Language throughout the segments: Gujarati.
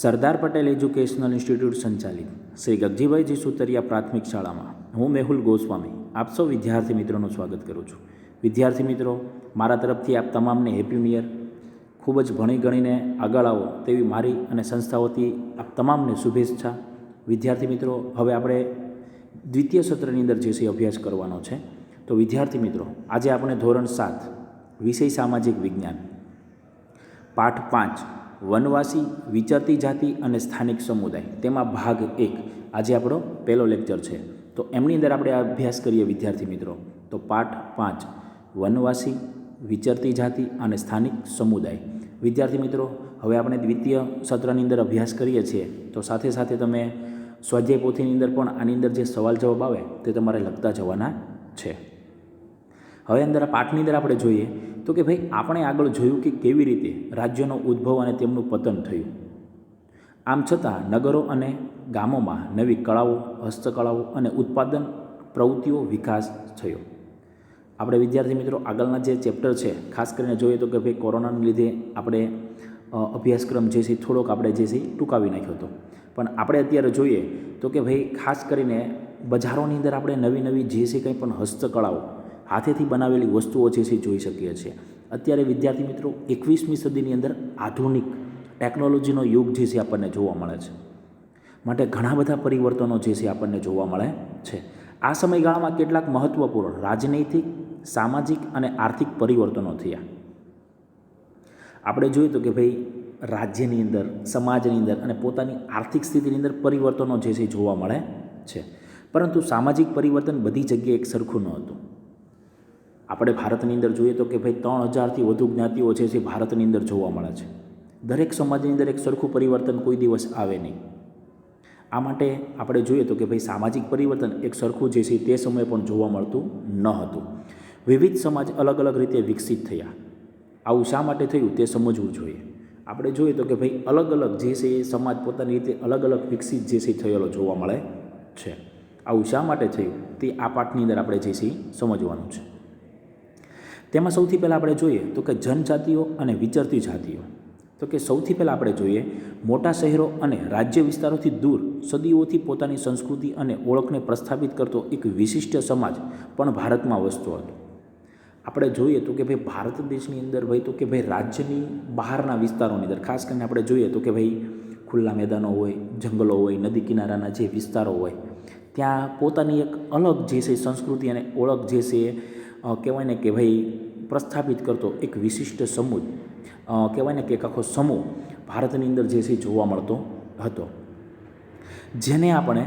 સરદાર પટેલ એજ્યુકેશનલ ઇન્સ્ટિટ્યૂટ સંચાલિત. શ્રી ગગજીભાઈ જીસુતરિયા પ્રાથમિક શાળામાં. હું મેહુલ ગોસ્વામી. આપ સૌ વિદ્યાર્થી મિત્રોનું સ્વાગત કરું છું. વિદ્યાર્થી મિત્રો, મારા તરફથી આપ તમામને હેપી ન્યુ યર. ખૂબ જ ભણી ગણીને આગળ આવો તેવી મારી અને સંસ્થાઓથી આપ તમામને શુભેચ્છા. વિદ્યાર્થી મિત્રો, હવે આપણે દ્વિતીય સત્રની અંદર જે છે અભ્યાસ કરવાનો છે. તો વિદ્યાર્થી મિત્રો, આજે આપણે ધોરણ સાત, વિષય સામાજિક વિજ્ઞાન. પાઠ પાંચ વનવાસી, વિચરતી જાતિ અને સ્થાનિક સમુદાય. તેમાં ભાગ એક. આજે આપણો પહેલો લેક્ચર છે. તો એમની અંદર આપણે અભ્યાસ કરીએ વિદ્યાર્થી મિત્રો. તો પાઠ પાંચ. વનવાસી, વિચરતી જાતિ અને સ્થાનિક સમુદાય. વિદ્યાર્થી મિત્રો, હવે આપણે દ્વિતીય સત્રની અંદર અભ્યાસ કરીએ છીએ. તો સાથે સાથે તમે સ્વાધ્યાય પોથીની અંદર પણ આની અંદર જે સવાલ જવાબ આવે તે તમારે લખતા જવાના છે. હવે અંદર આ પાઠની અંદર આપણે જોઈએ તો કે ભાઈ, આપણે આગળ જોયું કે કેવી રીતે રાજ્યનો ઉદ્ભવ અને તેમનું પતન થયું. આમ છતાં નગરો અને ગામોમાં નવી કળાઓ, હસ્તકળાઓ અને ઉત્પાદન, પ્રવૃત્તિઓ વિકાસ થયો. આપણે વિદ્યાર્થી મિત્રો, આગળના જે ચેપ્ટર છે, ખાસ કરીને જોઈએ તો કે ભાઈ, કોરોનાને લીધે આપણે અભ્યાસક્રમ જે છે થોડોક આપણે જે છે ટૂંકાવી નાખ્યો હતો. પણ આપણે અત્યારે જોઈએ તો કે ભાઈ, ખાસ કરીને બજારોની અંદર આપણે નવી નવી જે છે કંઈ પણ હસ્તકળાઓ હાથેથી બનાવેલી વસ્તુઓ છે જોઈ શકીએ છીએ. અત્યારે વિદ્યાર્થી મિત્રો, એકવીસમી સદીની અંદર આધુનિક ટેકનોલોજીનો યુગ જે છે આપણને જોવા મળે છે. માટે ઘણા બધા પરિવર્તનો જે છે આપણને જોવા મળે છે. આ સમયગાળામાં કેટલાક મહત્ત્વપૂર્ણ રાજનૈતિક, સામાજિક અને આર્થિક પરિવર્તનો થયા. આપણે જોયું તો કે ભાઈ, રાજ્યની અંદર, સમાજની અંદર અને પોતાની આર્થિક સ્થિતિની અંદર પરિવર્તનો જે છે જોવા મળે છે. પરંતુ સામાજિક પરિવર્તન બધી જગ્યાએ એક સરખું ન હતું. આપણે ભારતની અંદર જોઈએ તો કે ભાઈ ત્રણ હજારથી વધુ જ્ઞાતિઓ છે જે ભારતની અંદર જોવા મળે છે. દરેક સમાજની અંદર એક સરખું પરિવર્તન કોઈ દિવસ આવે નહીં. આ માટે આપણે જોઈએ તો કે ભાઈ સામાજિક પરિવર્તન એક સરખું જે છે તે સમયે પણ જોવા મળતું ન હતું. વિવિધ સમાજ અલગ અલગ રીતે વિકસિત થયા. આવું શા માટે થયું તે સમજવું જોઈએ. આપણે જોઈએ તો કે ભાઈ અલગ અલગ જે છે એ સમાજ પોતાની રીતે અલગ અલગ વિકસિત જે છે થયેલો જોવા મળે છે. આવું શા માટે થયું તે આ પાઠની અંદર આપણે જે છે સમજવાનું છે. તેમાં સૌથી પહેલાં આપણે જોઈએ તો કે જનજાતિઓ અને વિચરતી જાતિઓ. તો કે સૌથી પહેલાં આપણે જોઈએ મોટા શહેરો અને રાજ્ય વિસ્તારોથી દૂર સદીઓથી પોતાની સંસ્કૃતિ અને ઓળખને પ્રસ્થાપિત કરતો એક વિશિષ્ટ સમાજ પણ ભારતમાં વસતો હતો. આપણે જોઈએ તો કે ભાઈ ભારત દેશની અંદર ભાઈ તો કે ભાઈ રાજ્યની બહારના વિસ્તારોની અંદર, ખાસ કરીને આપણે જોઈએ તો કે ભાઈ ખુલ્લા મેદાનો હોય, જંગલો હોય, નદી કિનારાના જે વિસ્તારો હોય, ત્યાં પોતાની એક અલગ જે છે સંસ્કૃતિ અને ઓળખ જે છે કહેવાય ને કે ભાઈ પ્રસ્થાપિત કરતો એક વિશિષ્ટ સમૂહ. કહેવાય ને કે એક આખો સમૂહ ભારતની અંદર જે છે જોવા મળતો હતો. જેને આપણે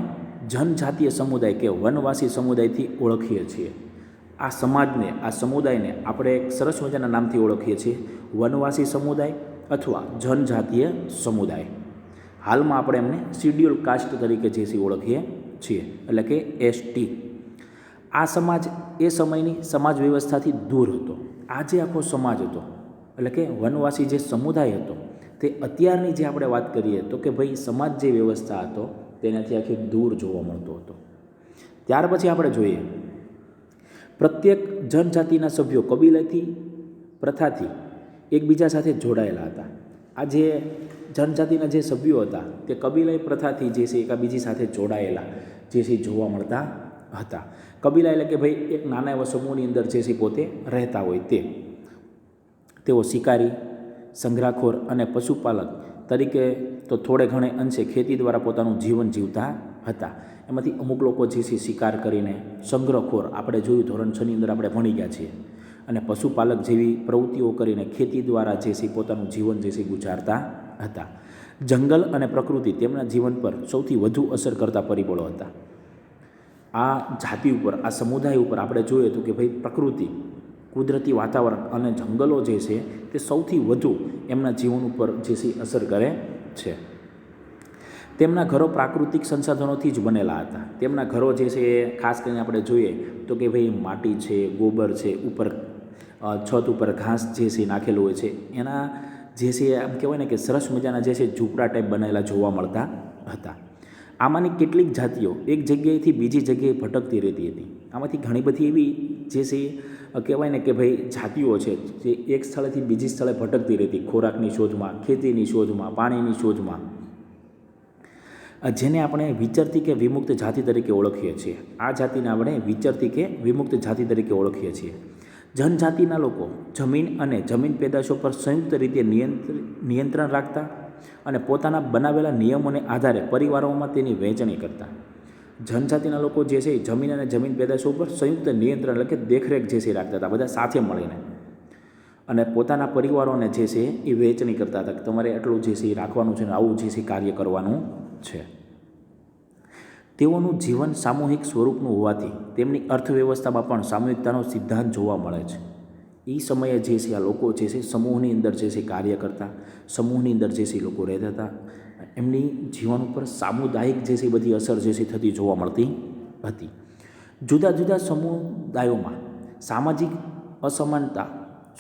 જનજાતીય સમુદાય કે વનવાસી સમુદાયથી ઓળખીએ છીએ. આ સમાજને, આ સમુદાયને આપણે એક સરસ મજાના નામથી ઓળખીએ છીએ. વનવાસી સમુદાય અથવા જનજાતીય સમુદાય. હાલમાં આપણે એમને શિડ્યુલ કાસ્ટ તરીકે જે છે ઓળખીએ છીએ. એટલે કે એસટી આ સમાજ એ સમયની સમાજ વ્યવસ્થાથી દૂર હતો. આ જે આખો સમાજ હતો. એટલે કે વનવાસી જે સમુદાય હતો, તે અત્યારની જે આપણે વાત કરીએ તો કે ભાઈ સમાજ જે વ્યવસ્થા હતો, તેનાથી આખી દૂર જોવા મળતો હતો. ત્યાર પછી આપણે જોઈએ, પ્રત્યેક જનજાતિના સભ્યો કબીલાથી, પ્રથાથી એકબીજા સાથે જોડાયેલા હતા. આ જે જનજાતિના જે સભ્યો હતા, તે કબીલાઈ પ્રથાથી જે છે એકાબીજી સાથે જોડાયેલા, જે છે જોવા મળતા હતા. કબીલા એટલે કે ભાઈ એક નાના એવા સમૂહની અંદર જે છે પોતે રહેતા હોય તે. તેઓ શિકારી સંગ્રહખોર અને પશુપાલક તરીકે તો થોડે ઘણે અંશે ખેતી દ્વારા પોતાનું જીવન જીવતા હતા. એમાંથી અમુક લોકો જે છે શિકાર કરીને સંગ્રહખોર આપણે જોયું ધોરણ છની અંદર આપણે ભણી ગયા છીએ. અને પશુપાલક જેવી પ્રવૃત્તિઓ કરીને ખેતી દ્વારા જે છે પોતાનું જીવન જે છે ગુજારતા હતા. જંગલ અને પ્રકૃતિ તેમના જીવન પર સૌથી વધુ અસર કરતા પરિબળો હતા. આ જાતિ ઉપર, આ સમુદાય ઉપર આપણે જોઈએ તો કે ભાઈ પ્રકૃતિ, કુદરતી વાતાવરણ અને જંગલો જે છે તે સૌથી વધુ એમના જીવન ઉપર જે છે અસર કરે છે. તેમના ઘરો પ્રાકૃતિક સંસાધનોથી જ બનેલા હતા. તેમના ઘરો જે છે એ ખાસ કરીને આપણે જોઈએ તો કે ભાઈ માટી છે, ગોબર છે, ઉપર છત ઉપર ઘાસ જે છે નાખેલું હોય છે. એના જે છે આમ કહેવાય ને કે સરસ મજાના જે છે ઝૂંપડા ટાઈપ બનેલા જોવા મળતા હતા. આમાંની કેટલીક જાતિઓ એક જગ્યાએથી બીજી જગ્યાએ ભટકતી રહેતી હતી. આમાંથી ઘણી બધી એવી જે છે કહેવાય ને કે ભાઈ જાતિઓ છે, જે એક સ્થળેથી બીજી સ્થળે ભટકતી રહેતી. ખોરાકની શોધમાં, ખેતીની શોધમાં, પાણીની શોધમાં. જેને આપણે વિચરતી કે વિમુક્ત જાતિ તરીકે ઓળખીએ છીએ. આ જાતિને આપણે વિચરતી કે વિમુક્ત જાતિ તરીકે ઓળખીએ છીએ. જનજાતિના લોકો જમીન અને જમીન પેદાશો પર સંયુક્ત રીતે નિયંત્ર, નિયંત્રણ રાખતા અને પોતાના બનાવેલા નિયમોને આધારે પરિવારોમાં તેની વહેંચણી કરતા. જનજાતિના લોકો જે છે એ જમીન અને જમીન પેદાશો ઉપર સંયુક્ત નિયંત્રણ કે દેખરેખ જે છે રાખતા હતા, બધા સાથે મળીને. અને પોતાના પરિવારોને જે છે એ વહેંચણી કરતા હતા કે તમારે એટલું જે છે એ રાખવાનું છે ને આવું જે છે કાર્ય કરવાનું છે. તેઓનું જીવન સામૂહિક સ્વરૂપનું હોવાથી તેમની અર્થવ્યવસ્થામાં પણ સામૂહિકતાનો સિદ્ધાંત જોવા મળે છે. એ સમયે જે છે આ લોકો જે છે સમૂહની અંદર જે છે કાર્ય કરતા, સમૂહની અંદર જે છે લોકો રહેતા હતા. એમની જીવન ઉપર સામુદાયિક જે છે બધી અસર જે છે થતી જોવા મળતી હતી. જુદા જુદા સમુદાયોમાં સામાજિક અસમાનતા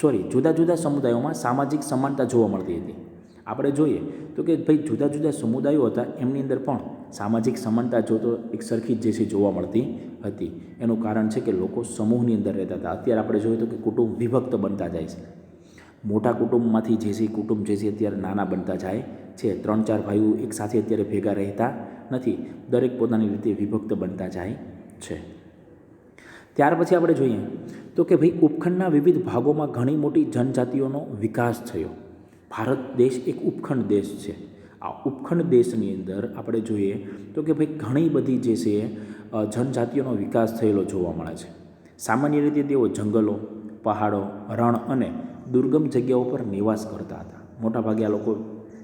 સોરી જુદા જુદા સમુદાયોમાં સામાજિક સમાનતા જોવા મળતી હતી. આપણે જોઈએ તો કે ભાઈ જુદા જુદા સમુદાયો હતા, એમની અંદર પણ સામાજિક સમાનતા જોતો એક સરખી જ જે જોવા મળતી હતી. એનું કારણ છે કે લોકો સમૂહની અંદર રહેતા હતા. અત્યારે આપણે જોઈએ તો કે કુટુંબ વિભક્ત બનતા જાય છે. મોટા કુટુંબમાંથી જે છે કુટુંબ જે છે અત્યારે નાના બનતા જાય છે. ત્રણ ચાર ભાઈઓ એક સાથે અત્યારે ભેગા રહેતા નથી. દરેક પોતાની રીતે વિભક્ત બનતા જાય છે. ત્યાર પછી આપણે જોઈએ તો કે ભાઈ ઉપખંડના વિવિધ ભાગોમાં ઘણી મોટી જનજાતિઓનો વિકાસ થયો. ભારત દેશ એક ઉપખંડ દેશ છે. આ ઉપખંડ દેશની અંદર આપણે જોઈએ તો કે ભાઈ ઘણી બધી જે છે જનજાતિઓનો વિકાસ થયેલો જોવા મળે છે. સામાન્ય રીતે તેઓ જંગલો, પહાડો, રણ અને દુર્ગમ જગ્યાઓ પર નિવાસ કરતા હતા. મોટાભાગે આ લોકો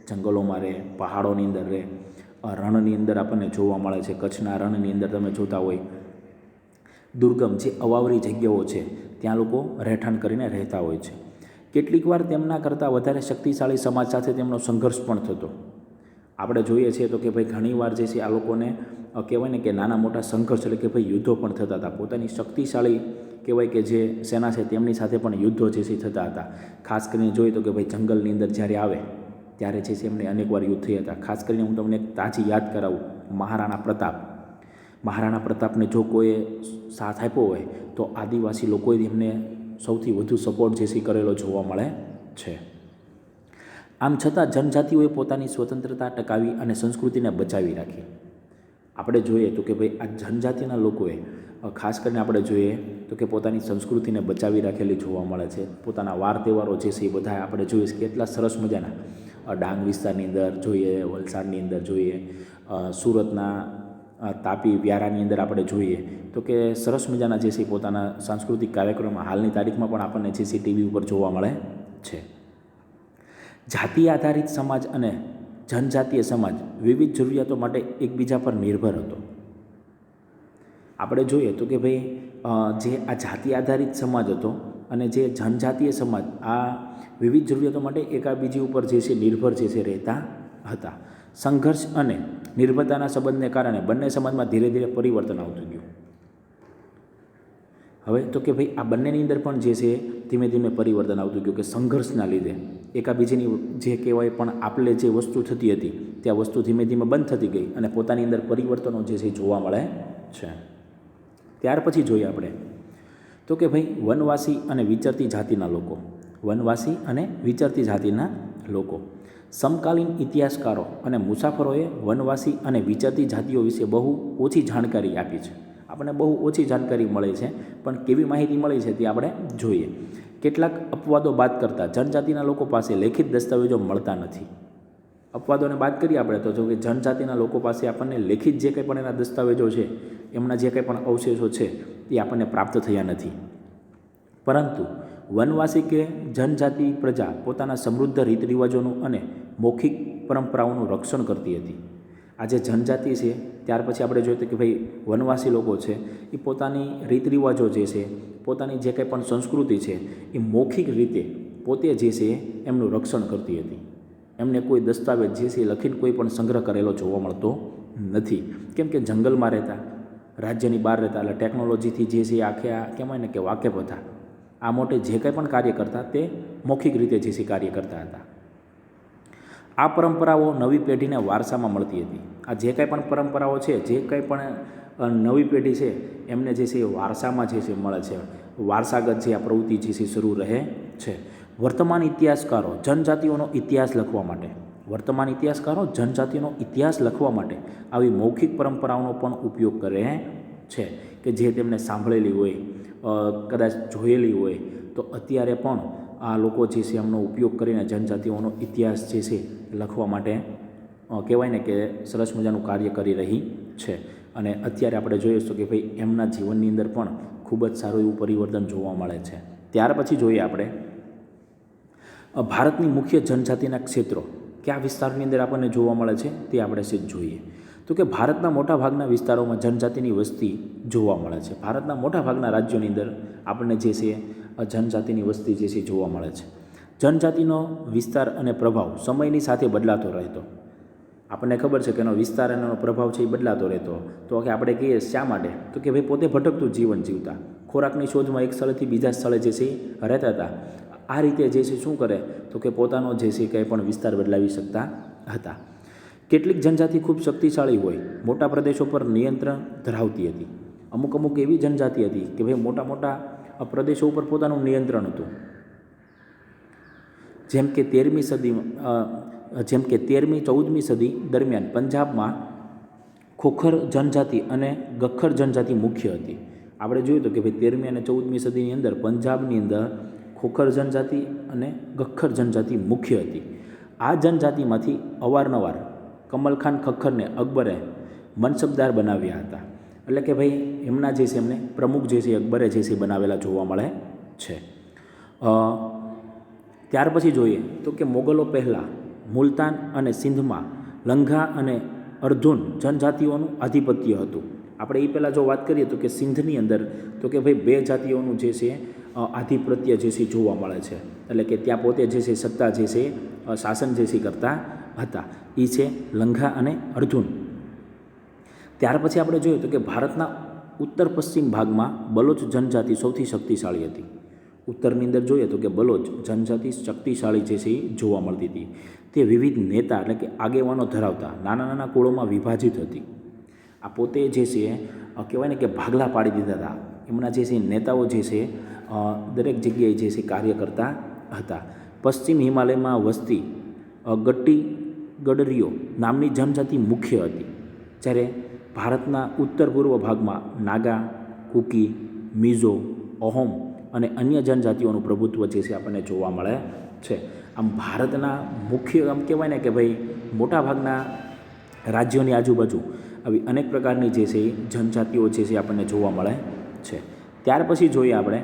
જંગલોમાં રહે, પહાડોની અંદર રહે. રણની અંદર આપણને જોવા મળે છે, કચ્છના રણની અંદર તમે જોતા હોય. દુર્ગમ જે અવાવરી જગ્યાઓ છે, ત્યાં લોકો રહેઠાણ કરીને રહેતા હોય છે. કેટલીક વાર તેમના કરતાં વધારે શક્તિશાળી સમાજ સાથે તેમનો સંઘર્ષ પણ થતો. આપણે જોઈએ છીએ તો કે ભાઈ ઘણીવાર જે છે આ લોકોને કહેવાય ને કે નાના મોટા સંઘર્ષ એટલે કે ભાઈ યુદ્ધો પણ થતા હતા. પોતાની શક્તિશાળી કહેવાય કે જે સેના છે તેમની સાથે પણ યુદ્ધો જે છે થતા હતા. ખાસ કરીને જોઈએ તો કે ભાઈ જંગલની અંદર જ્યારે આવે, ત્યારે જે છે એમને અનેકવાર યુદ્ધ થયા હતા. ખાસ કરીને હું તમને એક તાજી યાદ કરાવું, મહારાણા પ્રતાપ. મહારાણા પ્રતાપને જો કોઈએ સાથ આપ્યો હોય, તો આદિવાસી લોકોએ એમને સૌથી વધુ સપોર્ટ જે છે કરેલો જોવા મળે છે. આમ છતાં જનજાતિઓએ પોતાની સ્વતંત્રતા ટકાવી અને સંસ્કૃતિને બચાવી રાખી. આપણે જોઈએ તો કે ભાઈ આ જનજાતિના લોકોએ ખાસ કરીને આપણે જોઈએ તો કે પોતાની સંસ્કૃતિને બચાવી રાખેલી જોવા મળે છે. પોતાના વાર તહેવારો છે એ બધા આપણે જોઈએ કે કેટલા સરસ મજાના. ડાંગ વિસ્તારની અંદર જોઈએ, વલસાડની અંદર જોઈએ સુરતના તાપી વ્યારાની અંદર આપણે જોઈએ તો કે સરસ મજાના જે છે પોતાના સાંસ્કૃતિક કાર્યક્રમમાં હાલની તારીખમાં પણ આપણને જે છે ટીવી ઉપર જોવા મળે છે. જાતિ આધારિત સમાજ અને જનજાતીય સમાજ વિવિધ જરૂરિયાતો માટે એકબીજા પર નિર્ભર હતો. આપણે જોઈએ તો કે ભાઈ જે આ જાતિ આધારિત સમાજ હતો અને જે જનજાતીય સમાજ આ વિવિધ જરૂરિયાતો માટે એકાબીજી ઉપર જે છે નિર્ભર જે છે રહેતા હતા. સંઘર્ષ અને નિર્ભરતાના સંબંધને કારણે બંને સમાજમાં ધીરે ધીરે પરિવર્તન આવતું ગયું. હવે તો કે ભાઈ, આ બંનેની અંદર પણ જે છે, ધીમે ધીમે પરિવર્તન આવતું ગયું કે સંઘર્ષના લીધે. એકાબીજીની જે કહેવાય પણ આપલે જે વસ્તુ થતી હતી, ત્યાં વસ્તુ ધીમે ધીમે બંધ થતી ગઈ અને પોતાની અંદર પરિવર્તનો જે છે જોવા મળે છે. ત્યાર પછી જોઈએ આપણે. તો કે ભાઈ, વનવાસી અને વિચરતી જાતિના લોકો. વનવાસી અને વિચરતી જાતિના લોકો. સમકાલીન ઇતિહાસકારો અને મુસાફરોએ વનવાસી અને વિચરતી જાતિઓ વિશે બહુ ઓછી જાણકારી આપી છે. આપણને બહુ ઓછી જાણકારી મળે છે, પણ કેવી માહિતી મળી છે તે આપણે જોઈએ. કેટલાક અપવાદો બાદ કરતાં જનજાતિના લોકો પાસે લેખિત દસ્તાવેજો મળતા નથી. અપવાદોને બાદ કરીએ આપણે તો જો કે જનજાતિના લોકો પાસે આપણને લેખિત જે કંઈ પણ એના દસ્તાવેજો છે, એમના જે કંઈ પણ અવશેષો છે, એ આપણને પ્રાપ્ત થયા નથી. પરંતુ વનવાસી કે જનજાતિ પ્રજા પોતાના સમૃદ્ધ રીત રિવાજોનું અને મૌખિક પરંપરાઓનું રક્ષણ કરતી હતી. આજે જનજાતિ છે, ત્યાર પછી આપણે જોઈએ કે ભાઈ વનવાસી લોકો છે, એ પોતાની રીત રિવાજો જે છે, પોતાની જે કંઈ પણ સંસ્કૃતિ છે, એ મૌખિક રીતે પોતે જે છે એમનું રક્ષણ કરતી હતી. એમને કોઈ દસ્તાવેજ જે છે લખીને કોઈ પણ સંગ્રહ કરેલો જોવા મળતો નથી. કેમ કે જંગલમાં રહેતા, રાજ્યની બહાર રહેતા, એટલે ટેકનોલોજીથી જે છે આખે આ કહેવાય ને કે વાકેફ હતા. આ મોટે જે કંઈ પણ કાર્ય કરતા તે મૌખિક રીતે જે છે કાર્ય કરતા હતા. આ પરંપરાઓ નવી પેઢીને વારસામાં મળતી હતી. આ જે કંઈ પણ પરંપરાઓ છે, જે કંઈ પણ નવી પેઢી છે, એમને જે છે એ વારસામાં જે છે મળે છે. વારસાગત જે આ પ્રવૃત્તિ જે છે શરૂ રહે છે. વર્તમાન ઇતિહાસકારો, જનજાતિઓનો ઇતિહાસ લખવા માટે, વર્તમાન ઇતિહાસકારો જનજાતિનો ઇતિહાસ લખવા માટે આવી મૌખિક પરંપરાઓનો પણ ઉપયોગ કરે છે કે જે તેમને સાંભળેલી હોય કદાચ જોયેલી હોય, તો અત્યારે પણ આ લોકો જે છે એમનો ઉપયોગ કરીને જનજાતિઓનો ઇતિહાસ જે છે લખવા માટે કહેવાય ને કે સરસ મજાનું કાર્ય કરી રહી છે. અને અત્યારે આપણે જોઈએ તો કે ભાઈ એમના જીવનની અંદર પણ ખૂબ જ સારું એવું પરિવર્તન જોવા મળે છે. ત્યાર પછી જોઈએ આપણે ભારતની મુખ્ય જનજાતિના ક્ષેત્રો. કયા વિસ્તારની અંદર આપણને જોવા મળે છે તે આપણે સીધ જોઈએ. તો કે ભારતના મોટાભાગના વિસ્તારોમાં જનજાતિની વસ્તી જોવા મળે છે. ભારતના મોટાભાગના રાજ્યોની અંદર આપણને જે છે જનજાતિની વસ્તી જે છે જોવા મળે છે. જનજાતિનો વિસ્તાર અને પ્રભાવ સમયની સાથે બદલાતો રહેતો. આપણને ખબર છે કે એનો વિસ્તાર અને એનો પ્રભાવ છે એ બદલાતો રહેતો. તો કે આપણે કહીએ શા માટે? તો કે ભાઈ પોતે ભટકતું જીવન જીવતા. ખોરાકની શોધમાં એક સ્થળેથી બીજા સ્થળે જે છે રહેતા હતા. આ રીતે જે છે શું કરે? તો કે પોતાનો જે છે કંઈ પણ વિસ્તાર બદલાવી શકતા હતા. કેટલીક જનજાતિ ખૂબ શક્તિશાળી હોય, મોટા પ્રદેશો પર નિયંત્રણ ધરાવતી હતી. અમુક અમુક એવી જનજાતિ હતી કે ભાઈ મોટા મોટા પ્રદેશો ઉપર પોતાનું નિયંત્રણ હતું. જેમ કે તેરમી સદી જેમ કે તેરમી, ચૌદમી સદી દરમિયાન પંજાબમાં ખોખર જનજાતિ અને ગખ્ખર જનજાતિ મુખ્ય હતી. આપણે જોયું તો કે ભાઈ તેરમી અને ચૌદમી સદીની અંદર પંજાબની અંદર ખોખર જનજાતિ અને ગખ્ખર જનજાતિ મુખ્ય હતી. આ જનજાતિમાંથી અવારનવાર કમલખાન ખખ્ખરને અકબરે મનસબદાર બનાવ્યા હતા. એટલે કે ભાઈ, એમના જે છે એમને પ્રમુખ જે છે અકબરે જે છે બનાવેલા જોવા મળે છે. ત્યાર પછી જોઈએ તો કે મોગલો પહેલાં મુલતાન અને સિંધમાં લંઘા અને અર્ધુન જનજાતિઓનું આધિપત્ય હતું. આપણે એ પહેલાં જો વાત કરીએ તો કે સિંધની અંદર તો કે ભાઈ બે જાતિઓનું જે છે આધિપત્ય જે છે જોવા મળે છે. એટલે કે ત્યાં પોતે જે છે સત્તા જે છે શાસન જે છે કરતા હતા. એ છે લંઘા અને અર્ધુન ત્યાર પછી આપણે જોયું તો કે ભારતના ઉત્તર પશ્ચિમ ભાગમાં બલોચ જનજાતિ સૌથી શક્તિશાળી હતી. ઉત્તરની અંદર જોઈએ તો કે બલોચ જનજાતિ શક્તિશાળી જે છે એ જોવા મળતી હતી. તે વિવિધ નેતા એટલે કે આગેવાનો ધરાવતા નાના નાના કુળોમાં વિભાજિત હતી. આ પોતે જે છે કહેવાય ને કે ભાગલા પાડી દીધા હતા. એમના જે છે નેતાઓ જે છે દરેક જગ્યાએ જે છે કાર્ય કરતા હતા. પશ્ચિમ હિમાલયમાં વસતી ગટ્ટી ગડરીઓ નામની જનજાતિ મુખ્ય હતી, જ્યારે ભારતના ઉત્તર પૂર્વ ભાગમાં નાગા, કુકી, મિઝો, અહોમ અને અન્ય જનજાતિઓનું પ્રભુત્વ જે છે આપણને જોવા મળે છે. આમ ભારતના મુખ્ય આમ કહેવાય ને કે ભાઈ મોટાભાગના રાજ્યોની આજુબાજુ આવી અનેક પ્રકારની જે છે જનજાતિઓ જે છે આપણને જોવા મળે છે. ત્યાર પછી જોઈએ આપણે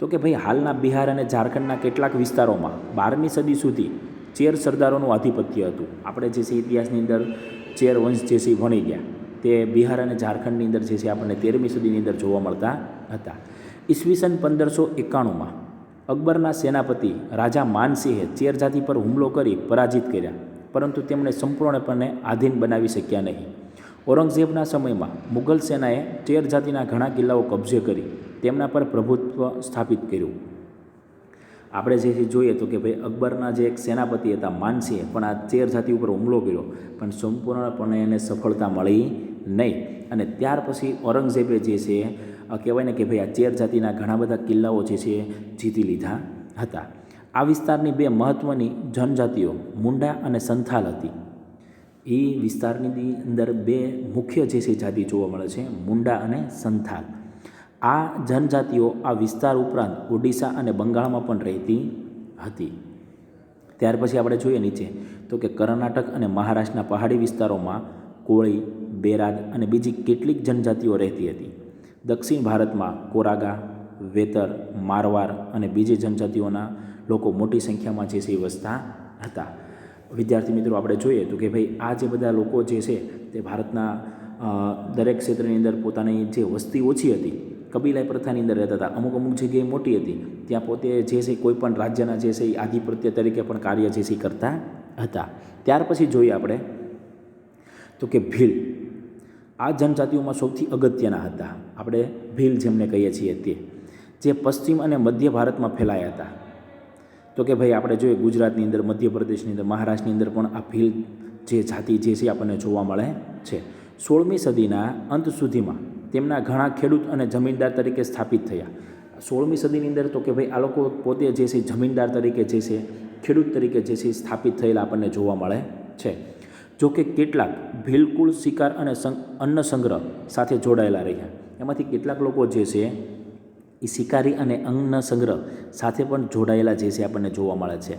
તો કે ભાઈ હાલના બિહાર અને ઝારખંડના કેટલાક વિસ્તારોમાં બારમી સદી સુધી ચેર સરદારોનું આધિપત્ય હતું. આપણે જે છે ઇતિહાસની અંદર ચેર વંશ જે છે ભણી ગયા. તે બિહાર અને ઝારખંડની અંદર જે છે આપણને તેરમી સદીની અંદર જોવા મળતા હતા. ઈસવીસન પંદરસો એકાણુંમાં અકબરના સેનાપતિ રાજા માનસિંહે ચેર જાતિ પર હુમલો કરી પરાજિત કર્યા. પરંતુ તેમણે સંપૂર્ણપણે આધીન બનાવી શક્યા નહીં. ઔરંગઝેબના સમયમાં મુઘલ સેનાએ ચેર જાતિના ઘણા કિલ્લાઓ કબજે કરી તેમના પર પ્રભુત્વ સ્થાપિત કર્યું. આપણે જે જોઈએ તો કે ભાઈ અકબરના જે એક સેનાપતિ હતા, માનસિંહે પણ આ ચેર જાતિ ઉપર હુમલો કર્યો. પણ સંપૂર્ણપણે એને સફળતા મળી નહીં. અને ત્યાર પછી ઔરંગઝેબે જે છે કહેવાય ને કે ભાઈ આ ચેર જાતિના ઘણા બધા કિલ્લાઓ જે છે, જીતી લીધા હતા. આ વિસ્તારની બે મહત્ત્વની જનજાતિઓ મુંડા અને સંથાલ હતી. એ વિસ્તારની અંદર બે મુખ્ય જે છે જાતિ જોવા મળે છે, મુંડા અને સંથાલ. આ જનજાતિઓ આ વિસ્તાર ઉપરાંત ઓડિશા અને બંગાળમાં પણ રહેતી હતી. ત્યાર પછી આપણે જોઈએ નીચે, તો કે કર્ણાટક અને મહારાષ્ટ્રના પહાડી વિસ્તારોમાં કોળી બેરાદ અને બીજી કેટલીક જનજાતિઓ રહેતી હતી. દક્ષિણ ભારતમાં કોરાગા, વેતર, મારવાર અને બીજી જનજાતિઓના લોકો મોટી સંખ્યામાં જે છે વસતા હતા. વિદ્યાર્થી મિત્રો, આપણે જોઈએ તો કે ભાઈ, આ જે બધા લોકો જે છે તે ભારતના દરેક ક્ષેત્રની અંદર પોતાની જે વસ્તી ઓછી હતી. કબીલાઈ પ્રથાની અંદર રહેતા હતા. અમુક અમુક જગ્યાએ મોટી હતી. ત્યાં પોતે જે છે કોઈ પણ રાજ્યના જે છે એ આધિપત્ય તરીકે પણ કાર્ય જે છે કરતા હતા. ત્યાર પછી જોઈએ આપણે તો કે ભીલ. આ જનજાતિઓમાં સૌથી અગત્યના હતા. આપણે ભીલ જેમને કહીએ છીએ તે. જે પશ્ચિમ અને મધ્ય ભારતમાં ફેલાયા હતા. તો કે ભાઈ આપણે જોઈએ ગુજરાતની અંદર, મધ્યપ્રદેશની અંદર, મહારાષ્ટ્રની અંદર પણ આ ભીલ જે જાતિ જે છે આપણને જોવા મળે છે. સોળમી સદીના અંત સુધીમાં તેમના ઘણા ખેડૂત અને જમીનદાર તરીકે સ્થાપિત થયા. સોળમી સદીની અંદર તો કે ભાઈ આ લોકો પોતે જે છે જમીનદાર તરીકે જે છે ખેડૂત તરીકે જે છે સ્થાપિત થયેલા આપણને જોવા મળે છે. જો કે કેટલાક બિલકુલ શિકાર અને અન્ન સંગ્રહ સાથે જોડાયેલા રહ્યા. એમાંથી કેટલાક લોકો જે છે એ શિકારી અને અન્ન સંગ્રહ સાથે પણ જોડાયેલા જે છે આપણને જોવા મળે છે.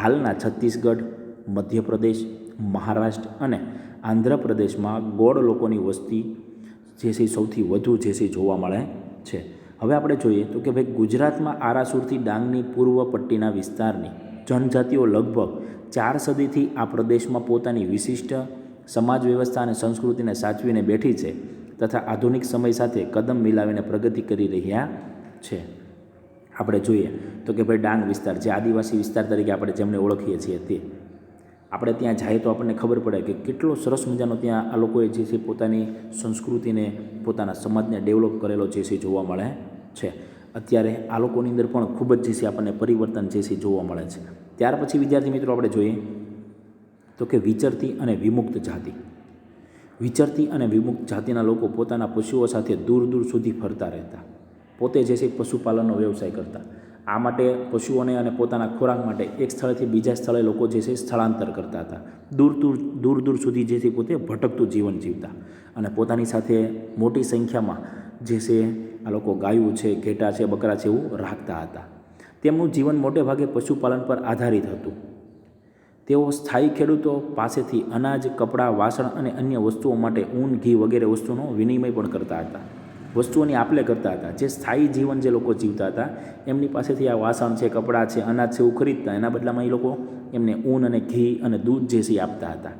હાલના છત્તીસગઢ, મધ્યપ્રદેશ, મહારાષ્ટ્ર અને આંધ્રપ્રદેશમાં ગોળ લોકોની વસ્તી જે છે સૌથી વધુ જે છે જોવા મળે છે. હવે આપણે જોઈએ તો કે ભાઈ ગુજરાતમાં આરાસુરથી ડાંગની પૂર્વ પટ્ટીના વિસ્તારની જનજાતિઓ લગભગ ચાર સદીથી આ પ્રદેશમાં પોતાની વિશિષ્ટ સમાજ વ્યવસ્થા અને સંસ્કૃતિને સાચવીને બેઠી છે તથા આધુનિક સમય સાથે કદમ મિલાવીને પ્રગતિ કરી રહ્યા છે. આપણે જોઈએ તો કે ભાઈ ડાંગ વિસ્તાર, જે આદિવાસી વિસ્તાર તરીકે આપણે જેમને ઓળખીએ છીએ તે આપણે ત્યાં જાય તો આપણને ખબર પડે કે કેટલો સરસ મજાનો ત્યાં આ લોકોએ જે છે પોતાની સંસ્કૃતિને, પોતાના સમાજને ડેવલપ કરેલો જે છે જોવા મળે છે. અત્યારે આ લોકોની અંદર પણ ખૂબ જ જે છે આપણને પરિવર્તન જે છે જોવા મળે છે. ત્યાર પછી વિદ્યાર્થી મિત્રો આપણે જોઈએ તો કે વિચરતી અને વિમુક્ત જાતિ. વિચરતી અને વિમુક્ત જાતિના લોકો પોતાના પશુઓ સાથે દૂર દૂર સુધી ફરતા રહેતા. પોતે જે છે પશુપાલનનો વ્યવસાય કરતા. આ માટે પશુઓને અને પોતાના ખોરાક માટે એક સ્થળેથી બીજા સ્થળે લોકો જે છે સ્થળાંતર કરતા હતા. દૂર દૂર દૂર દૂર સુધી જેથી પોતે ભટકતું જીવન જીવતા. અને પોતાની સાથે મોટી સંખ્યામાં જે છે આ લોકો ગાયું છે, ઘેટા છે, બકરા છે એવું રાખતા હતા. તેમનું જીવન મોટે ભાગે પશુપાલન પર આધારિત હતું. તેઓ સ્થાયી ખેડૂતો પાસેથી અનાજ, કપડાં, વાસણ અને અન્ય વસ્તુઓ માટે ઊન, ઘી વગેરે વસ્તુનો વિનિમય પણ કરતા હતા. વસ્તુઓની આપલે કરતા હતા, જે સ્થાયી જીવન જે લોકો જીવતા હતા, એમની પાસેથી આ વાસણ છે, કપડાં છે, અનાજ છે, એવું ખરીદતા, એના બદલામાં એ લોકો એમને ઊન અને ઘી અને દૂધ જે છે આપતા હતા.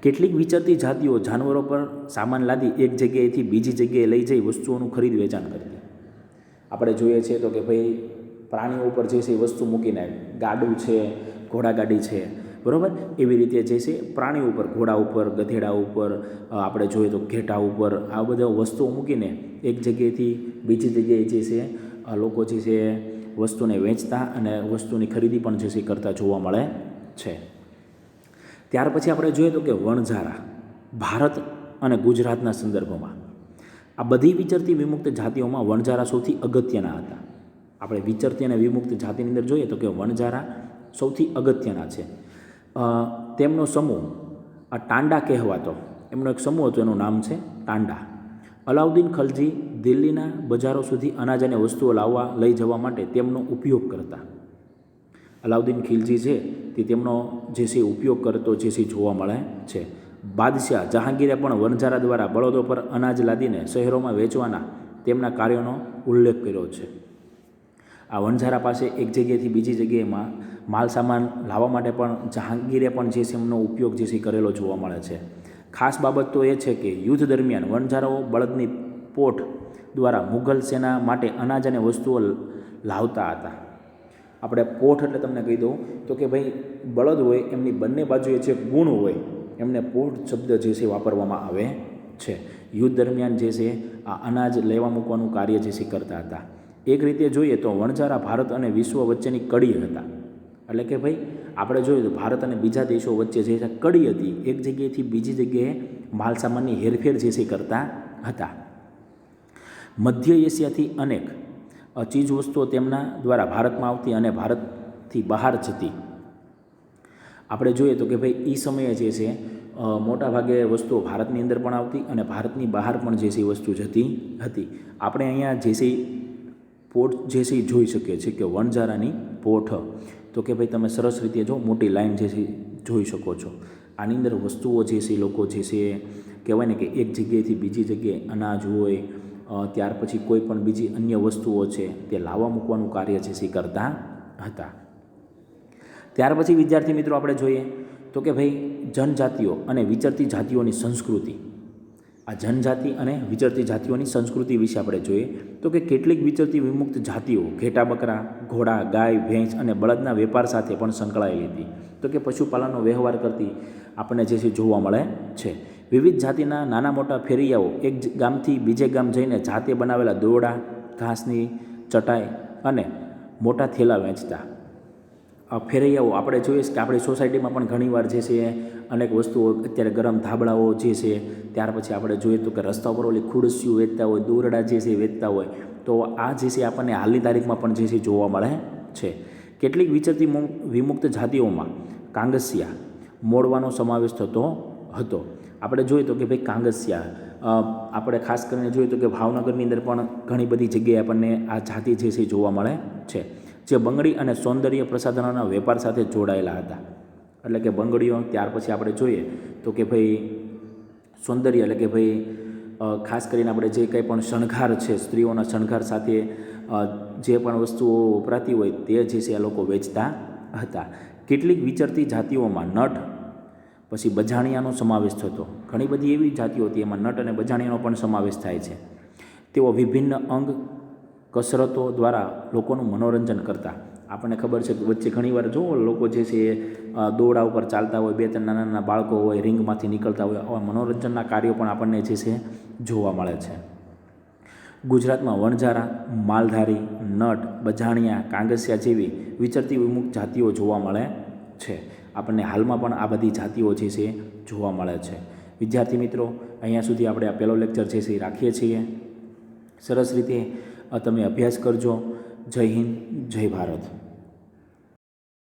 કેટલીક વિચરતી જાતિઓ જાનવરો પર સામાન લાદી એક જગ્યાએથી બીજી જગ્યાએ લઈ જઈ વસ્તુઓનું ખરીદ વેચાણ કરતી. આપણે જોઈએ છીએ તો કે ભાઈ પ્રાણીઓ ઉપર જે છે એ વસ્તુ મૂકીને, ગાડું છે, ઘોડાગાડી છે બરાબર? એવી રીતે જે છે, પ્રાણી ઉપર, ઘોડા ઉપર, ગધેડા ઉપર આપણે જોઈએ તો ઘેટા ઉપર, આ બધા વસ્તુઓ મૂકીને એક જગ્યાએથી બીજી જગ્યાએ જે છે લોકો જે છે, વસ્તુને વેચતા અને વસ્તુની ખરીદી પણ જે છે કરતા જોવા મળે છે. ત્યાર પછી આપણે જોઈએ તો કે વણઝારા ભારત અને ગુજરાતના સંદર્ભમાં. આ બધી વિચરતી વિમુક્ત જાતિઓમાં વણઝારા સૌથી અગત્યના હતા. આપણે વિચરતી અને વિમુક્ત જાતિની અંદર જોઈએ તો કે વણઝારા સૌથી અગત્યના છે. તેમનો સમૂહ આ ટાંડા કહેવાતો. એમનો એક સમૂહ હતો, એનું નામ છે ટાંડા. અલાઉદ્દીન ખલજી દિલ્હીના બજારો સુધી અનાજ અને વસ્તુઓ લાવવા લઈ જવા માટે તેમનો ઉપયોગ કરતા. અલાઉદ્દીન ખિલજી છે, તે તેમનો જે છે ઉપયોગ કરતો, જે છે જોવા મળે છે. બાદશાહ જહાંગીરે પણ વણઝારા દ્વારા બળદો પર અનાજ લાદીને શહેરોમાં વેચવાના તેમના કાર્યોનો ઉલ્લેખ કર્યો છે. આ વણઝારા પાસે એક જગ્યાએથી બીજી જગ્યાએમાં માલ સામાન લાવવા માટે પણ જહાંગીરે પણ જે છે એમનો ઉપયોગ જે છે કરેલો જોવા મળે છે. ખાસ બાબત તો એ છે કે યુદ્ધ દરમિયાન વણઝારાઓ બળદની પોટ દ્વારા મુઘલ સેના માટે અનાજ અને વસ્તુઓ લાવતા હતા. આપણે પોઠ એટલે તમને કહી દઉં તો કે ભાઈ બળદ હોય, એમની બંને બાજુએ જે ગુણ હોય, એમને પોઠ શબ્દ જે છે વાપરવામાં આવે છે. યુદ્ધ દરમિયાન જે છે આ અનાજ લેવા મૂકવાનું કાર્ય જે છે કરતા હતા. એક રીતે જોઈએ તો વણઝારા ભારત અને વિશ્વ વચ્ચેની કડી હતા. એટલે કે ભાઈ, આપણે જોયું તો ભારત અને બીજા દેશો વચ્ચે જે કડી હતી, એક જગ્યાએથી બીજી જગ્યાએ માલ સામાનની હેરફેર જે છે કરતા હતા. મધ્ય એશિયાથી અનેક ચીજ વસ્તુઓ તેમના દ્વારા ભારતમાં આવતી અને ભારતથી બહાર જતી. આપણે જોઈએ તો કે ભાઈ એ સમયે જે છે મોટાભાગે વસ્તુઓ ભારતની અંદર પણ આવતી અને ભારતની બહાર પણ જે છે વસ્તુ જતી હતી. આપણે અહીંયા જે છે પોટ જે છે એ જોઈ શકીએ છીએ કે વણઝારાની પોઠ. તો કે ભાઈ તમે સરસ રીતે જો મોટી લાઈન જે છે જોઈ શકો છો. આની અંદર વસ્તુઓ જે છે લોકો જે છે કહેવાય ને કે એક જગ્યાએથી બીજી જગ્યાએ અનાજ હોય ત્યાર પછી કોઈ પણ બીજી અન્ય વસ્તુઓ છે તે લાવવા મૂકવાનું કાર્ય છે એ કરતા હતા. ત્યાર પછી વિદ્યાર્થી મિત્રો આપણે જોઈએ તો કે ભાઈ જનજાતિઓ અને વિચરતી જાતિઓની સંસ્કૃતિ. આ જનજાતિ અને વિચરતી જાતિઓની સંસ્કૃતિ વિશે આપણે જોઈએ તો કે કેટલીક વિચરતી વિમુક્ત જાતિઓ ઘેટા બકરા, ઘોડા, ગાય, ભેંસ અને બળદના વેપાર સાથે પણ સંકળાયેલી હતી. તો કે પશુપાલનનો વ્યવહાર કરતી આપણને જે છે જોવા મળે છે. વિવિધ જાતિના નાના મોટા ફેરિયાઓ એક ગામથી બીજે ગામ જઈને જાતે બનાવેલા દોરડા, ઘાસની ચટાઈ અને મોટા થેલા વેચતા. ફેરૈયાઓ આપણે જોઈએ કે આપણી સોસાયટીમાં પણ ઘણીવાર જે છે અનેક વસ્તુઓ અત્યારે ગરમ ધાબળાઓ જે છે ત્યાર પછી આપણે જોઈએ તો કે રસ્તા ઉપર ઓલી ખુરશીઓ વેચતા હોય, દોરડા જે છે વેચતા હોય, તો આ જે છે આપણને હાલની તારીખમાં પણ જે છે જોવા મળે છે. કેટલીક વિચરતી વિમુક્ત જાતિઓમાં કાંગસિયા મોડવાનો સમાવેશ થતો હતો. આપણે જોઈએ તો કે ભાઈ કાંગસિયા આપણે ખાસ કરીને જોઈએ તો કે ભાવનગરની અંદર પણ ઘણી બધી જગ્યાએ આપણને આ જાતિ જે છે જોવા મળે છે. જે બંગડી અને સૌંદર્ય પ્રસાધનોના વેપાર સાથે જોડાયેલા હતા. એટલે કે બંગડીઓ, ત્યાર પછી આપણે જોઈએ તો કે ભાઈ સૌંદર્ય એટલે કે ભાઈ ખાસ કરીને આપણે જે કંઈ પણ શણગાર છે, સ્ત્રીઓના શણગાર સાથે જે પણ વસ્તુઓ વપરાતી હોય તે જે છે આ લોકો વેચતા હતા. કેટલીક વિચરતી જાતિઓમાં નટ, પછી બજાણિયાનો સમાવેશ થતો. ઘણી બધી એવી જાતિઓ હતી, એમાં નટ અને બજાણિયાનો પણ સમાવેશ થાય છે. તેઓ વિભિન્ન અંગ કસરતો દ્વારા લોકોનું મનોરંજન કરતા. આપણને ખબર છે કે વચ્ચે ઘણીવાર જુઓ, લોકો જે છે એ દોડા ઉપર ચાલતા હોય, બે ત્રણ નાના નાના બાળકો હોય, રિંગમાંથી નીકળતા હોય, આવા મનોરંજનના કાર્યો પણ આપણને જે છે જોવા મળે છે. ગુજરાતમાં વણઝારા, માલધારી, નટ, બજાણિયા, કાંગસિયા જેવી વિચરતી વિમુખ જાતિઓ જોવા મળે છે. આપણને હાલમાં પણ આ બધી જાતિઓ જે છે જોવા મળે છે. વિદ્યાર્થી મિત્રો, અહીંયા સુધી આપણે આ પહેલો લેક્ચર જે છે એ રાખીએ છીએ. સરસ રીતે અ, તમે અભ્યાસ કરજો. જય હિન્દ જય ભારત.